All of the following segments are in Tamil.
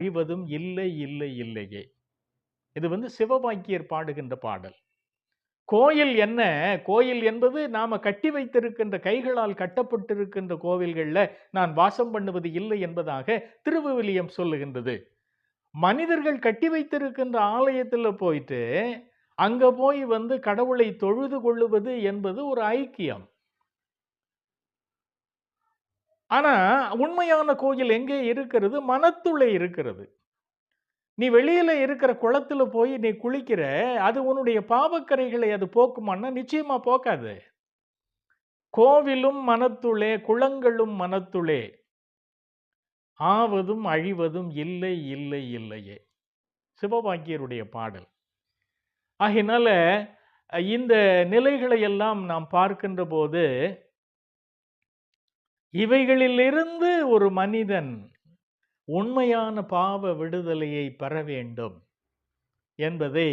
அழிவதும் இல்லை இல்லை இல்லையே. இது வந்து சிவபாக்கியர் பாடுகின்ற பாடல். கோயில் என்ன? கோயில் என்பது நாம கட்டி வைத்திருக்கின்ற கைகளால் கட்டப்பட்டிருக்கின்ற கோவில்களில் நான் வாசம் பண்ணுவது இல்லை என்பதாக திருவிவிலியம் சொல்லுகின்றது. மனிதர்கள் கட்டி வைத்திருக்கின்ற ஆலயத்தில் போயிட்டு அங்க போய் வந்து கடவுளை தொழுது கொள்ளுவது என்பது ஒரு ஐக்கியம். ஆனால் உண்மையான கோயில் எங்கே இருக்கிறது? மனத்துள்ளே இருக்கிறது. நீ வெளியில் இருக்கிற குளத்தில் போய் நீ குளிக்கிற அது உன்னுடைய பாவக்கரைகளை அது போக்குமான்னா நிச்சயமாக போக்காது. கோவிலும் மனத்துளே குளங்களும் மனத்துளே ஆவதும் அழிவதும் இல்லை இல்லை இல்லையே. சிவபாக்கியருடைய பாடல். ஆகினால இந்த நிலைகளை எல்லாம் நாம் பார்க்கின்ற போது இவைகளிலிருந்து ஒரு மனிதன் உண்மையான பாவ விடுதலையை பெற வேண்டும் என்பதை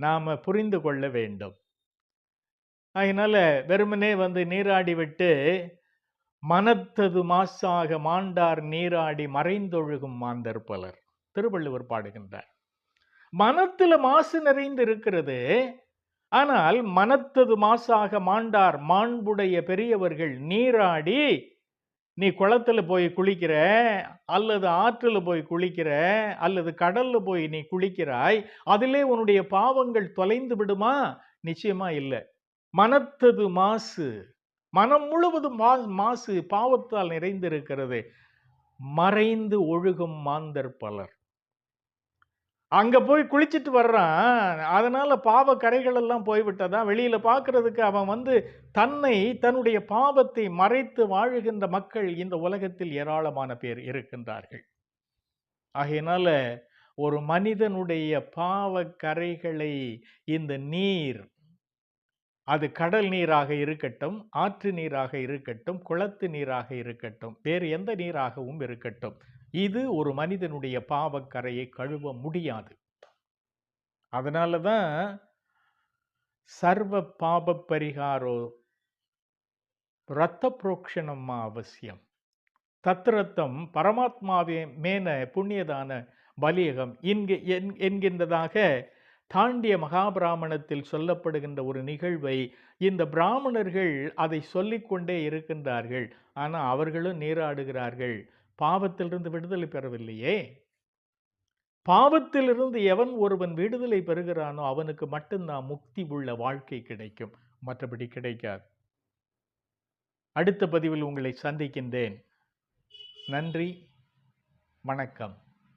நாம் புரிந்து கொள்ள வேண்டும். அதனால் வெறுமனே வந்து நீராடி விட்டு மனத்தது மாசாக மாண்டார் நீராடி மறைந்தொழுகும் மாந்தர் பலர். திருவள்ளுவர் பாடுகின்றார். மனத்தில் மாசு நிறைந்து இருக்கிறது. ஆனால் மனத்தது மாசாக மாண்டார் மாண்புடைய பெரியவர்கள் நீராடி நீ குளத்தில் போய் குளிக்கிற அல்லது ஆற்றில் போய் குளிக்கிற அல்லது கடலில் போய் நீ குளிக்கிறாய் அதிலே உன்னுடைய பாவங்கள் தொலைந்து விடுமா? நிச்சயமா இல்லை. மனத்தது மாசு மனம் முழுவதும் மா- மாசு பாவத்தால் நிறைந்திருக்கிறது. மறைந்து ஒழுகும் மாந்தர் பலர். அங்கே போய் குளிச்சுட்டு வர்றான். அதனால் பாவ கரைகள் எல்லாம் போய்விட்டதா? வெளியில் பார்க்கிறதுக்கு அவன் வந்து தன்னை தன்னுடைய பாவத்தை மறைத்து வாழுகின்ற மக்கள் இந்த உலகத்தில் ஏராளமான பேர் இருக்கின்றார்கள். ஆகையினால ஒரு மனிதனுடைய பாவ கரைகளை இந்த நீர் அது கடல் நீராக இருக்கட்டும் ஆற்று நீராக இருக்கட்டும் குளத்து நீராக இருக்கட்டும் வேறு எந்த நீராகவும் இருக்கட்டும் இது ஒரு மனிதனுடைய பாவக்கரையை கழுவ முடியாது. அதனால தான் சர்வ பாப பரிகாரோ இரத்த புரோக்ஷணம் அவசியம். தத்ரத்தம் பரமாத்மாவே மேன புண்ணியதான பலியகம் இன்கு என்- என்கின்றதாக தாண்டிய மகாபிராமணத்தில் சொல்லப்படுகின்ற ஒரு நிகழ்வை இந்த பிராமணர்கள் அதை சொல்லிக்கொண்டே இருக்கின்றார்கள். ஆனால் அவர்களும் நீராடுகிறார்கள். பாவத்திலிருந்து விடுதலை பெறவில்லையே? பாவத்திலிருந்து எவன் ஒருவன் விடுதலை பெறுகிறானோ அவனுக்கு மட்டும்தான் முக்தி உள்ள வாழ்க்கை கிடைக்கும். மற்றபடி கிடைக்காது. அடுத்த பதிவில் உங்களை சந்திக்கின்றேன். நன்றி. வணக்கம்.